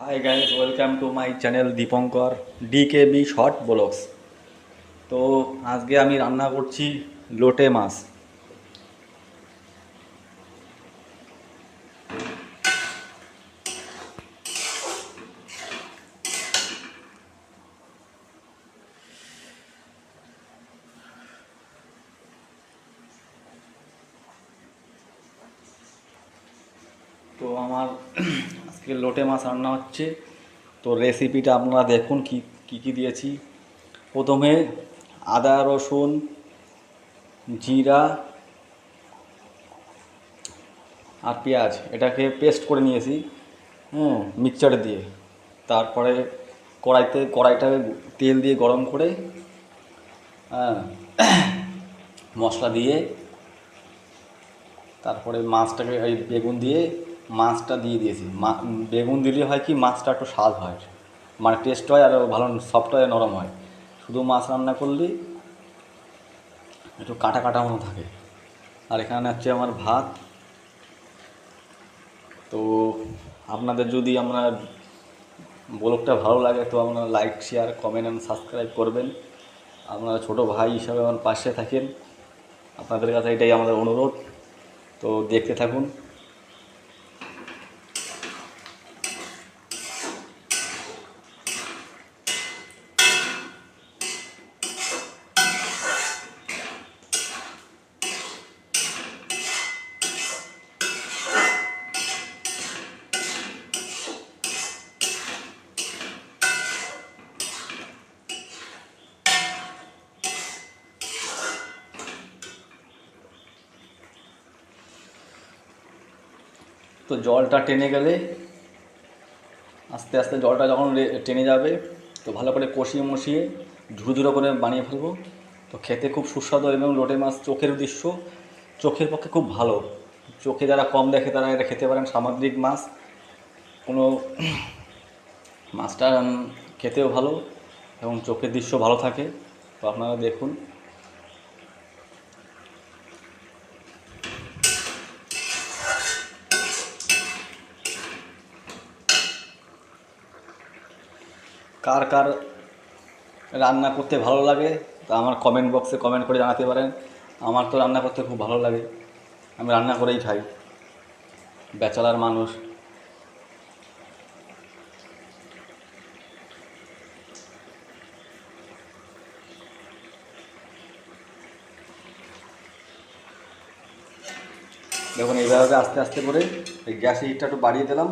Hi guys welcome to my channel Dipankar DKB short vlogs তো আজকে আমি রান্না করছি লোটে মাছ। তো আমার আজকে লোটে মাছ রান্না হচ্ছে। তো রেসিপিটা আপনারা দেখুন কি, কী কী দিয়েছি। প্রথমে আদা, রসুন, জিরা আর পেঁয়াজ, এটাকে পেস্ট করে নিয়েছি হ্যাঁ মিক্সচারে দিয়ে। তারপরে কড়াইতে কড়াইটাকে তেল দিয়ে গরম করে হ্যাঁ মশলা দিয়ে, তারপরে মাছটাকে বেগুন দিয়ে মাছটা দিয়ে দিয়েছি। মা, বেগুন দিলে হয় কি মাছটা একটু স্বাদ হয়। মানে টেস্ট হয় আর ভালো সফট হয় নরম হয়। শুধু মাছ রান্না করলে একটু কাটা কাটা মতো থাকে। আর এখানে হচ্ছে আমার ভাত। তো আপনাদের যদি আমরা ব্লগটা ভালো লাগে তো আপনারা লাইক শেয়ার কমেন্ট এবং সাবস্ক্রাইব করবেন। আপনারা ছোটো ভাই হিসাবে আমার পাশে থাকেন। আপনাদের কাছে এটাই আমাদের অনুরোধ। তো দেখতে থাকুন। তো জলটা টেনে গেলে আস্তে আস্তে জলটা যখন টেনে যাবে, তো ভালো করে কষিয়ে মশিয়ে ঝুড়ো ঝুড়ো করে বানিয়ে ফেলব। তো খেতে খুব সুস্বাদু এবং লোটে মাছ চোখের দৃশ্য, চোখের পক্ষে খুব ভালো। চোখে যারা কম দেখে তারা এটা খেতে পারেন সামুদ্রিক মাছ। কোনো মাছটা খেতেও ভালো এবং চোখের দৃশ্য ভালো থাকে। তো আপনারা দেখুন। কার কার রান্না করতে ভালো লাগে, তা আমার কমেন্ট বক্সে কমেন্ট করে জানাতে পারেন। আমার তো রান্না করতে খুব ভালো লাগে, আমি রান্না করেই খাই। ব্যাচেলার মানুষ। দেখুন, এইভাবে আস্তে আস্তে করে এই গ্যাসের হিটটা একটু বাড়িয়ে দিলাম।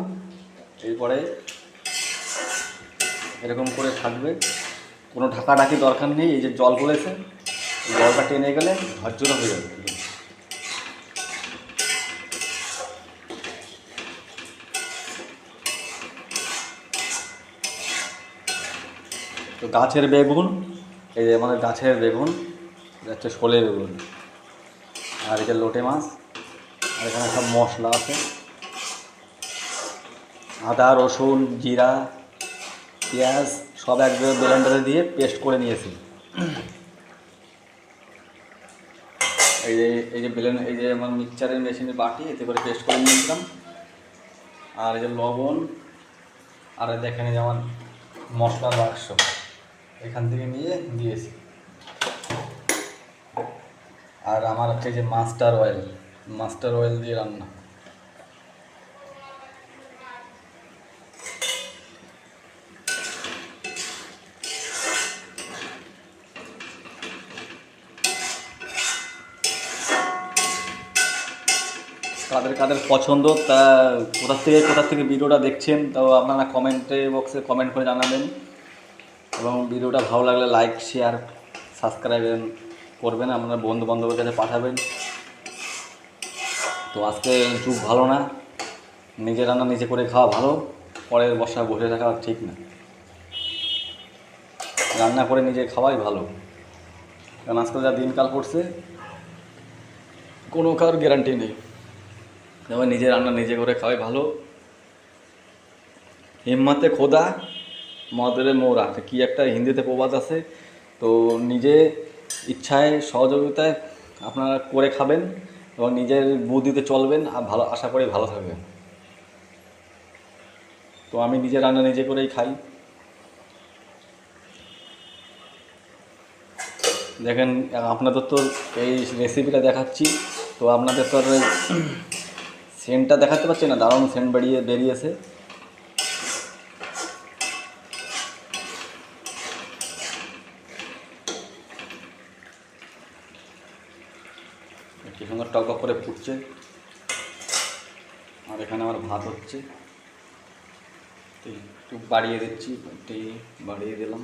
এরপরে এরকম করে থাকবে। কোনো ঢাকাঢাকি দরকার নেই, এই যে জল পড়েছে জলটা টেনে গেলে ঝরঝরে হয়ে যাবে। তো গাছের বেগুন, এই যে আমাদের গাছের বেগুন হচ্ছে শোলে বেগুন। আর এটা লোটে মাছ, আর এখানে সব মশলা আছে। আদা, রসুন, জিরা পেঁয়াজ সব এক ব্লেন্ডারে দিয়ে পেস্ট করে নিয়েছি। এই যে এই যে ব্লেন্ড এই যে আমার মিক্সচারের মেশিনে বাটি, এতে করে পেস্ট করে নিয়েছিলাম। আর এই যে লবণ, আর এই দেখেন এই যে আমার মশলার বাক্স, এখান থেকে নিয়ে দিয়েছি। আর আমার হচ্ছে যে মাস্টার অয়েল মাস্টার অয়েল দিয়ে রান্না। কাদের কাদের পছন্দ, তা কোথা থেকে কোথা থেকে ভিডিওটা দেখছেন তাও আপনারা কমেন্টে, বক্সে কমেন্ট করে জানাবেন। এবং ভিডিওটা ভালো লাগলে লাইক, শেয়ার, সাবস্ক্রাইব করবেন, আপনারা বন্ধু বান্ধবের কাছে পাঠাবেন। তো আজকে যুগ ভালো না, নিজে রান্না নিজে করে খাওয়া ভালো, পরের বর্ষা বসে থাকা ঠিক না। রান্না করে নিজে খাওয়াই ভালো। কারণ আজকাল যা দিনকাল পড়ছে, কোনো কারোর গ্যারান্টি নেই। তবে নিজে রান্না নিজে করে খাওয়াই ভালো। হিম্মাতে খোদা মদরে মোরা। কি একটা হিন্দিতে প্রবাদ আছে? তো নিজে ইচ্ছায়, সহযোগিতায় আপনারা করে খাবেন এবং নিজের বুদ্ধিতে চলবেন আর ভালো, আশা করি ভালো থাকবেন। তো আমি নিজে রান্না নিজে করেই খাই। দেখেন, আপনাদের তো এই রেসিপিটা দেখাচ্ছি। তো আপনাদের তো সেন্টটা দেখাতে পারছি না, দারুণ সেন্ট বেরিয়ে, বেরিয়েছে। কি সুন্দর টক করে ফুটছে। আর এখানে আমার ভাত হচ্ছে। একটু বাড়িয়ে দিচ্ছি বাড়িয়ে দিলাম।